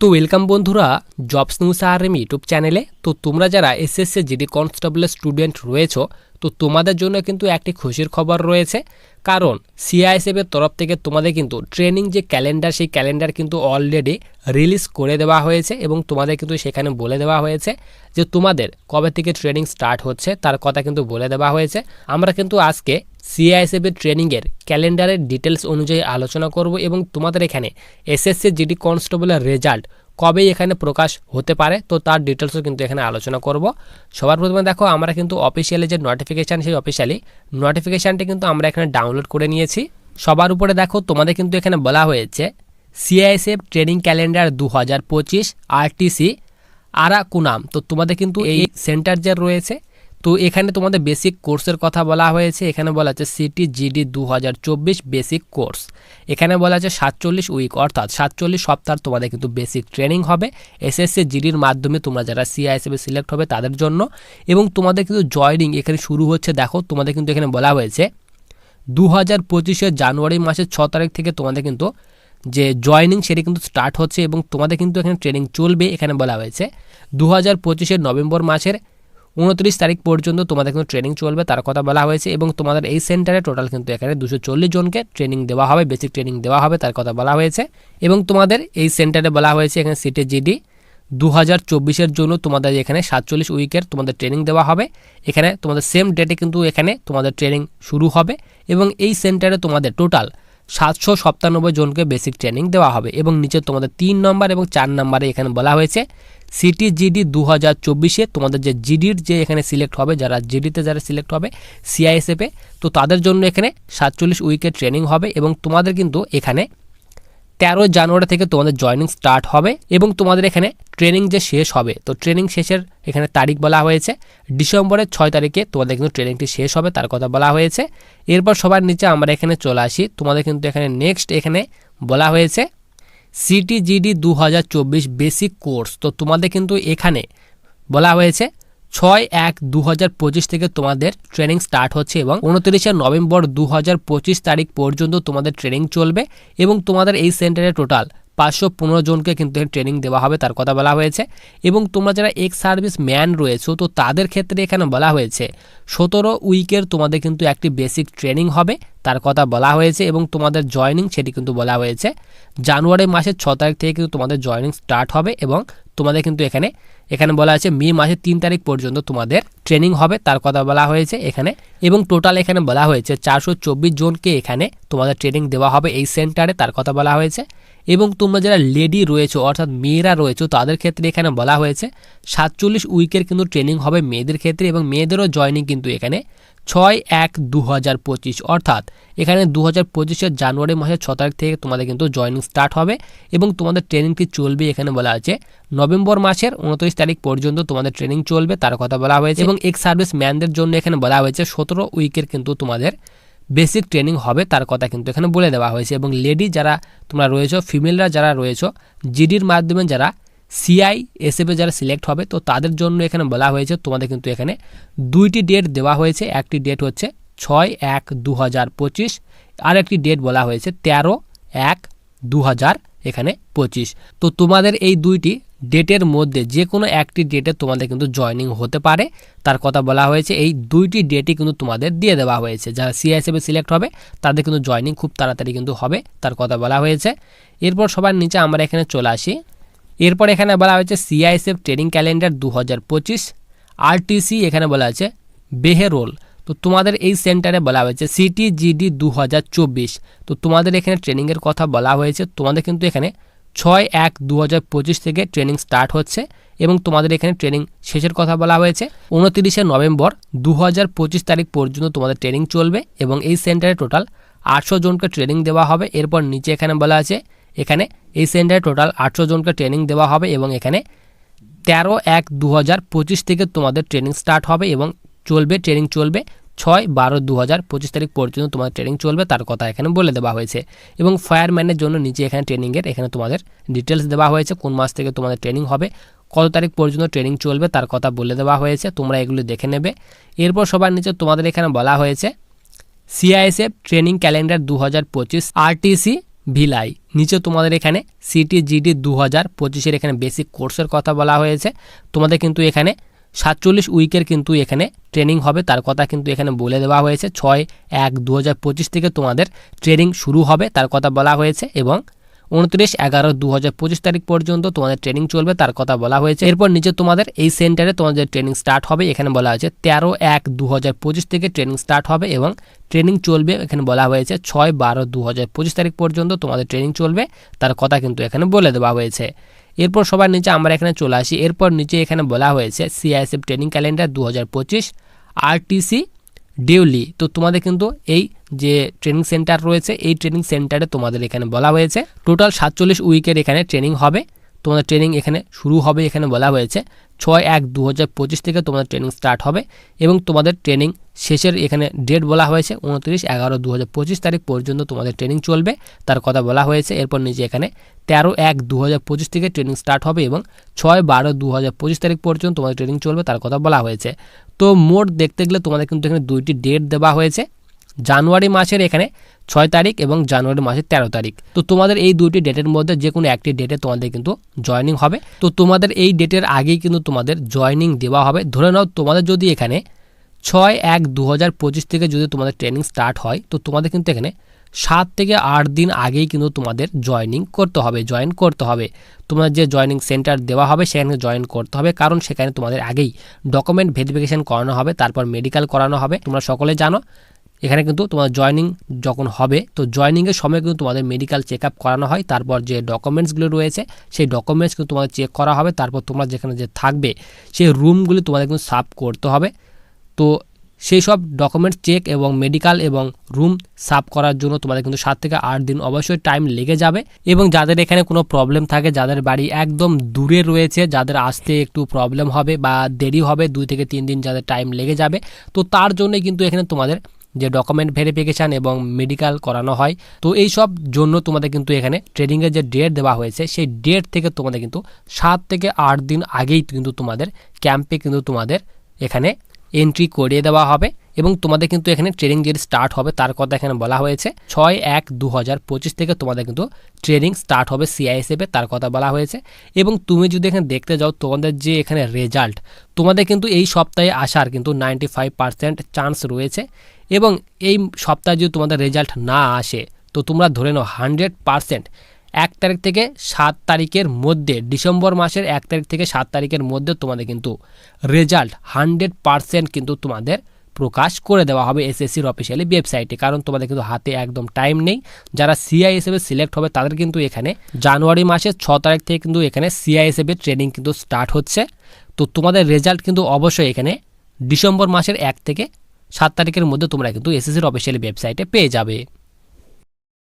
তো ওয়েলকাম বন্ধুরা, jobs news R M YouTube চ্যানেলে। তো তোমরা যারা এসএসসি জিডি কনস্টেবলের স্টুডেন্ট রয়েছো, তো তোমাদের জন্য কিন্তু একটি খুশির খবর রয়েছে। কারণ সিআইএসএফ এর তরফ থেকে তোমাদের কিন্তু ট্রেনিং যে ক্যালেন্ডার, সেই ক্যালেন্ডার কিন্তু অলরেডি রিলিজ করে দেওয়া হয়েছে এবং তোমাদের কিন্তু সেখানে বলে দেওয়া হয়েছে যে তোমাদের কবে থেকে ট্রেনিং স্টার্ট হচ্ছে, তার কথা কিন্তু বলে দেওয়া হয়েছে। আমরা কিন্তু আজকে সিআইএসএফ এর ট্রেনিংয়ের ক্যালেন্ডারের ডিটেলস অনুযায়ী আলোচনা করব এবং তোমাদের এখানে এসএসসি জিডি কনস্টেবলের রেজাল্ট কবে এখানে প্রকাশ হতে পারে তো তার ডিটেলসও কিন্তু এখানে আলোচনা করব। সবার প্রথমে দেখো আমরা কিন্তু অফিসিয়ালি যে নোটিফিকেশান সেই অফিসিয়ালি নোটিফিকেশানটি কিন্তু আমরা এখানে ডাউনলোড করে নিয়েছি। সবার উপরে দেখো তোমাদের কিন্তু এখানে বলা হয়েছে সিআইএসএফ ট্রেনিং ক্যালেন্ডার দু হাজার পঁচিশ আরটিসি আরাকুনাম তো তোমাদের কিন্তু এই সেন্টার যে রয়েছে তো এখানে তোমাদের বেসিক কোর্সের কথা বলা হয়েছে। এখানে বলা আছে সিটি জিডি দু হাজার চব্বিশ বেসিক কোর্স এখানে বলা আছে সাতচল্লিশ উইক অর্থাৎ সাতচল্লিশ সপ্তাহ তোমাদের কিন্তু বেসিক ট্রেনিং হবে। এসএসসি জিডির মাধ্যমে তোমরা যারা সিআইএসএফে সিলেক্ট হবে তাদের জন্য। এবং তোমাদের কিন্তু জয়নিং এখানে শুরু হচ্ছে, দেখো, তোমাদের কিন্তু এখানে বলা হয়েছে দু হাজার পঁচিশের জানুয়ারি মাসের ছ তারিখ থেকে তোমাদের কিন্তু যে জয়নিং সেটি কিন্তু স্টার্ট হচ্ছে এবং তোমাদের কিন্তু এখানে ট্রেনিং চলবে। এখানে বলা হয়েছে দু হাজার পঁচিশের নভেম্বর মাসের উনত্রিশ তারিখ পর্যন্ত তোমাদের কিন্তু ট্রেনিং চলবে, তার কথা বলা হয়েছে এবং তোমাদের এই সেন্টারে টোটাল কিন্তু এখানে দুশো চল্লিশ জনকে ট্রেনিং দেওয়া হবে বেসিক ট্রেনিং দেওয়া হবে, তার কথা বলা হয়েছে। এবং তোমাদের এই সেন্টারে বলা হয়েছে এখানে সিটে জিডি দু হাজার চব্বিশের জন্য তোমাদের এখানে সাতচল্লিশ উইকের তোমাদের ট্রেনিং দেওয়া হবে। এখানে তোমাদের সেম ডেটে কিন্তু এখানে তোমাদের ট্রেনিং শুরু হবে এবং এই সেন্টারে তোমাদের টোটাল সাতশো সপ্তানব্বই জনকে বেসিক ট্রেনিং দেওয়া হবে এবং নিচে তোমাদের তিন নম্বর এবং চার নম্বরে এখানে বলা হয়েছে। সিটি জিডি দু হাজার চব্বিশে তোমাদের যে জিডির যে এখানে সিলেক্ট হবে, যারা জিডিতে যারা সিলেক্ট হবে সিআইএসএফে তো তাদের জন্য এখানে সাতচল্লিশ উইকের ট্রেনিং হবে এবং তোমাদের কিন্তু এখানে তেরো জানুয়ারি থেকে তোমাদের জয়নিং স্টার্ট হবে এবং তোমাদের এখানে ট্রেনিং যে শেষ হবে, তো ট্রেনিং শেষের এখানে তারিখ বলা হয়েছে। ডিসেম্বরের ছয় তারিখে তোমাদের কিন্তু ট্রেনিংটি শেষ হবে, তার কথা বলা হয়েছে। এরপর সবার নিচে আমরা এখানে চলে আসি, তোমাদের কিন্তু এখানে নেক্সট এখানে বলা হয়েছে। সিটিজিডি দু হাজার চব্বিশ বেসিক কোর্স। তো তোমাদের কিন্তু এখানে বলা হয়েছে ছয় এক দু হাজার থেকে তোমাদের ট্রেনিং স্টার্ট হচ্ছে এবং উনত্রিশে নভেম্বর দু হাজার পঁচিশ তারিখ পর্যন্ত তোমাদের ট্রেনিং চলবে এবং তোমাদের এই সেন্টারে টোটাল পাঁচশো পনেরো জনকে কিন্তু ট্রেনিং দেওয়া হবে, তার কথা বলা হয়েছে। এবং তোমরা যারা এক্স সার্ভিস ম্যান রয়েছো, তো তাদের ক্ষেত্রে এখানে বলা হয়েছে, সতেরো উইকের তোমাদের কিন্তু একটি বেসিক ট্রেনিং হবে, তার কথা বলা হয়েছে এবং তোমাদের জয়নিং সেটি কিন্তু বলা হয়েছে। জানুয়ারি মাসের ছ তারিখ থেকে কিন্তু তোমাদের জয়নিং স্টার্ট হবে এবং তোমাদের কিন্তু এখানে এখানে বলা আছে মে মাসের তিন তারিখ পর্যন্ত তোমাদের ট্রেনিং হবে, তার কথা বলা হয়েছে এখানে। এবং টোটাল এখানে বলা হয়েছে চারশো চব্বিশ জনকে এখানে তোমাদের ট্রেনিং দেওয়া হবে এই সেন্টারে তার কথা বলা হয়েছে। এবং তোমরা যারা লেডি রয়েছে, অর্থাৎ মেয়েরা রয়েছে, তাদের ক্ষেত্রে এখানে বলা হয়েছে, সাতচল্লিশ উইকের কিন্তু ট্রেনিং হবে মেয়েদের ক্ষেত্রে এবং মেয়েদেরও জয়নিং কিন্তু এখানে ছয় এক দু হাজার পঁচিশ। অর্থাৎ এখানে দু হাজার পঁচিশের জানুয়ারি মাসের ছ তারিখ থেকে তোমাদের কিন্তু জয়নিং স্টার্ট হবে এবং তোমাদের ট্রেনিংটি চলবে এখানে বলা আছে, নভেম্বর মাসের উনত্রিশ তারিখ পর্যন্ত তোমাদের ট্রেনিং চলবে, তার কথা বলা হয়েছে। এবং এক্স সার্ভিস ম্যানদের জন্য এখানে বলা হয়েছে, সতেরো উইকের কিন্তু তোমাদের বেসিক ট্রেনিং হবে তার কথা কিন্তু এখানে বলে দেওয়া হয়েছে এবং লেডি যারা তোমরা রয়েছো, ফিমেলরা যারা রয়েছো, জিডির মাধ্যমে যারা সিআই, এসএফে যারা সিলেক্ট হবে, তো তাদের জন্য এখানে বলা হয়েছে, তোমাদের কিন্তু এখানে দুইটি ডেট দেওয়া হয়েছে। একটি ডেট হচ্ছে ছয় এক দু হাজার পঁচিশ আর একটি ডেট বলা হয়েছে তেরো এক দু হাজার এখানে পঁচিশ। তো তোমাদের এই দুইটি ডেটের মধ্যে যে কোনো একটি ডেটে তোমাদের কিন্তু জয়নিং হতে পারে। তার কথা বলা হয়েছে, এই দুইটি ডেটই কিন্তু তোমাদের দিয়ে দেওয়া হয়েছে। যারা সিআইএসএফে সিলেক্ট হবে, তাদের কিন্তু জয়নিং খুব তাড়াতাড়ি কিন্তু হবে, তার কথা বলা হয়েছে। এরপর সবার নিচে আমরা এখানে চলে আসি। এরপর এখানে বলা হয়েছে সিআইএসএফ ট্রেনিং ক্যালেন্ডার দু হাজার পঁচিশ। আরটিসি এখানে বলা আছে বেহেরোল তো তোমাদের এই সেন্টারে বলা হয়েছে সিটি জিডি দু হাজার চব্বিশ। তো তোমাদের এখানে ট্রেনিংয়ের কথা বলা হয়েছে, তোমাদের কিন্তু এখানে ছয় এক দু থেকে ট্রেনিং স্টার্ট হচ্ছে এবং তোমাদের এখানে ট্রেনিং শেষের কথা বলা হয়েছে। উনতিরিশে নভেম্বর দু হাজার পঁচিশ তারিখ পর্যন্ত তোমাদের ট্রেনিং চলবে এবং এই সেন্টারে টোটাল আটশো জনকে ট্রেনিং দেওয়া হবে। এরপর নিচে এখানে বলা আছে, এখানে এই সেন্টারে টোটাল আটশো জনকে ট্রেনিং দেওয়া হবে এবং এখানে তেরো এক দু থেকে তোমাদের ট্রেনিং স্টার্ট হবে এবং চলবে, ট্রেনিং চলবে। ছয় বারো দু হাজার পঁচিশ তারিখ পর্যন্ত তোমাদের ট্রেনিং চলবে, তার কথা এখানে বলে দেওয়া হয়েছে। এবং ফায়ারম্যানের জন্য নিচে এখানে ট্রেনিংয়ের এখানে তোমাদের ডিটেলস দেওয়া হয়েছে, কোন মাস থেকে তোমাদের ট্রেনিং হবে, কত তারিখ পর্যন্ত ট্রেনিং চলবে, তার কথা বলে দেওয়া হয়েছে, তোমরা এগুলো দেখে নেবে। এরপর সবার নিচে তোমাদের এখানে বলা হয়েছে সিআইএসএফ ট্রেনিং ক্যালেন্ডার দু হাজার পঁচিশ আরটিসি ভিলাই। নিচে তোমাদের এখানে সিটি জিডি দু হাজার পঁচিশের এখানে বেসিক কোর্সের কথা বলা হয়েছে, তোমাদের কিন্তু এখানে সাতচল্লিশ উইকের কিন্তু এখানে ট্রেনিং হবে। তার কথা কিন্তু এখানে বলে দেওয়া হয়েছে। ছয় এক দু থেকে তোমাদের ট্রেনিং শুরু হবে, তার কথা বলা হয়েছে। এবং উনত্রিশ এগারো দু হাজার তারিখ পর্যন্ত তোমাদের ট্রেনিং চলবে, তার কথা বলা হয়েছে। এরপর নিচে তোমাদের এই সেন্টারে তোমাদের ট্রেনিং স্টার্ট হবে। এখানে বলা হয়েছে তেরো এক দু হাজার থেকে ট্রেনিং স্টার্ট হবে এবং ট্রেনিং চলবে, এখানে বলা হয়েছে ছয় বারো দু হাজার তারিখ পর্যন্ত তোমাদের ট্রেনিং চলবে, তার কথা কিন্তু এখানে বলে দেওয়া হয়েছে। এরপর সবার নিচে আমরা এখানে চলে আসি। এরপর নিচে এখানে বলা হয়েছে সিআইএসএফ ট্রেনিং ক্যালেন্ডার দু হাজার পঁচিশ আরটিসি ডিউলি তো তোমাদের কিন্তু এই যে ট্রেনিং সেন্টার রয়েছে, এই ট্রেনিং সেন্টারে তোমাদের এখানে বলা হয়েছে। টোটাল সাতচল্লিশ উইকের এখানে ট্রেনিং হবে। তোমাদের ট্রেনিং এখানে শুরু হবে, এখানে বলা হয়েছে ছয় এক দু হাজার থেকে তোমাদের ট্রেনিং স্টার্ট হবে এবং তোমাদের ট্রেনিং শেষের এখানে ডেট বলা হয়েছে উনত্রিশ এগারো দু তারিখ পর্যন্ত তোমাদের ট্রেনিং চলবে। তার কথা বলা হয়েছে, এরপর নিচে এখানে তেরো এক দু হাজার থেকে ট্রেনিং স্টার্ট হবে এবং ছয় বারো দু হাজার তারিখ পর্যন্ত তোমাদের ট্রেনিং চলবে, তার কথা বলা হয়েছে। তো মোট দেখতে গেলে তোমাদের কিন্তু এখানে দুইটি ডেট দেওয়া হয়েছে। জানুয়ারি মাসের এখানে ছয় তারিখ এবং জানুয়ারি মাসের তেরো তারিখ। তো তোমাদের এই দুটি ডেটের মধ্যে যে কোনো একটি ডেটে তোমাদের কিন্তু জয়নিং হবে। তো তোমাদের এই ডেটের আগেই কিন্তু তোমাদের জয়নিং দেওয়া হবে। ধরে নাও তোমাদের যদি এখানে ছয় এক দু হাজার পঁচিশ থেকে যদি তোমাদের ট্রেনিং স্টার্ট হয়, তো তোমাদের কিন্তু এখানে সাত থেকে আট দিন আগেই কিন্তু তোমাদের জয়নিং করতে হবে, জয়েন করতে হবে। তোমার যে জয়নিং সেন্টার দেওয়া হবে, সেখানে জয়েন করতে হবে। কারণ সেখানে তোমাদের আগেই ডকুমেন্ট ভেরিফিকেশন করানো হবে, তারপর মেডিকেল করানো হবে। তোমরা সকলে জানো। এখানে কিন্তু তোমার জয়নিং যখন হবে, তো জয়নিংয়ের সময় কিন্তু তোমাদের মেডিকেল চেক করানো হয়। তারপর যে ডকুমেন্টসগুলো রয়েছে, সেই ডকুমেন্টস কিন্তু তোমাদের চেক করা হবে। তারপর তোমরা যেখানে যে থাকবে, সেই রুমগুলি তোমাদের কিন্তু সাফ করতে হবে। তো সেই সব ডকুমেন্টস চেক এবং মেডিকেল এবং রুম সাফ করার জন্য তোমাদের কিন্তু সাত থেকে আট দিন অবশ্যই টাইম লেগে যাবে। এবং যাদের এখানে কোনো প্রবলেম থাকে, যাদের বাড়ি একদম দূরে রয়েছে, যাদের আসতে একটু প্রবলেম হবে বা দেরি হবে, দুই থেকে তিন দিন যাদের টাইম লেগে যাবে, তো তার জন্যই কিন্তু এখানে তোমাদের যে ডকুমেন্ট ভেরিফিকেশান এবং মেডিকেল করানো হয়। তো এই সব জন্য তোমাদের কিন্তু এখানে ট্রেনিংয়ের যে ডেট দেওয়া হয়েছে, সেই ডেট থেকে তোমাদের কিন্তু সাত থেকে আট দিন আগেই কিন্তু তোমাদের ক্যাম্পে কিন্তু তোমাদের এখানে এন্ট্রি করিয়ে দেওয়া হবে এবং তোমাদের কিন্তু এখানে ট্রেনিং যেটি স্টার্ট হবে, তার কথা এখানে বলা হয়েছে ছয় এক দু পঁচিশ থেকে তোমাদের কিন্তু ট্রেনিং স্টার্ট হবে সিআইএসএফে তার কথা বলা হয়েছে। এবং তুমি যদি এখানে দেখতে যাও, তোমাদের যে এখানে রেজাল্ট তোমাদের কিন্তু এই সপ্তাহে আসার কিন্তু নাইনটি চান্স রয়েছে। এবং এই সপ্তাহে যদি তোমাদের রেজাল্ট না আসে, তো তোমরা ধরে নাও হান্ড্রেড পার্সেন্ট এক তারিখ থেকে সাত তারিখের মধ্যে, ডিসেম্বর মাসের এক তারিখ থেকে সাত তারিখের মধ্যে তোমাদের কিন্তু রেজাল্ট হান্ড্রেড পারসেন্ট কিন্তু তোমাদের প্রকাশ করে দেওয়া হবে এসএসসির অফিসিয়ালি ওয়েবসাইটে কারণ তোমাদের কিন্তু হাতে একদম টাইম নেই। যারা সিআই হিসেবে সিলেক্ট হবে, তাদের কিন্তু এখানে জানুয়ারি মাসের ছ তারিখ থেকে কিন্তু এখানে সিআই হিসেবে ট্রেনিং কিন্তু স্টার্ট হচ্ছে। তো তোমাদের রেজাল্ট কিন্তু অবশ্যই এখানে ডিসেম্বর মাসের এক থেকে সাত তারিখের মধ্যে তোমরা কিন্তু এসএসসির অফিসিয়ালি ওয়েবসাইটে পেয়ে যাবে।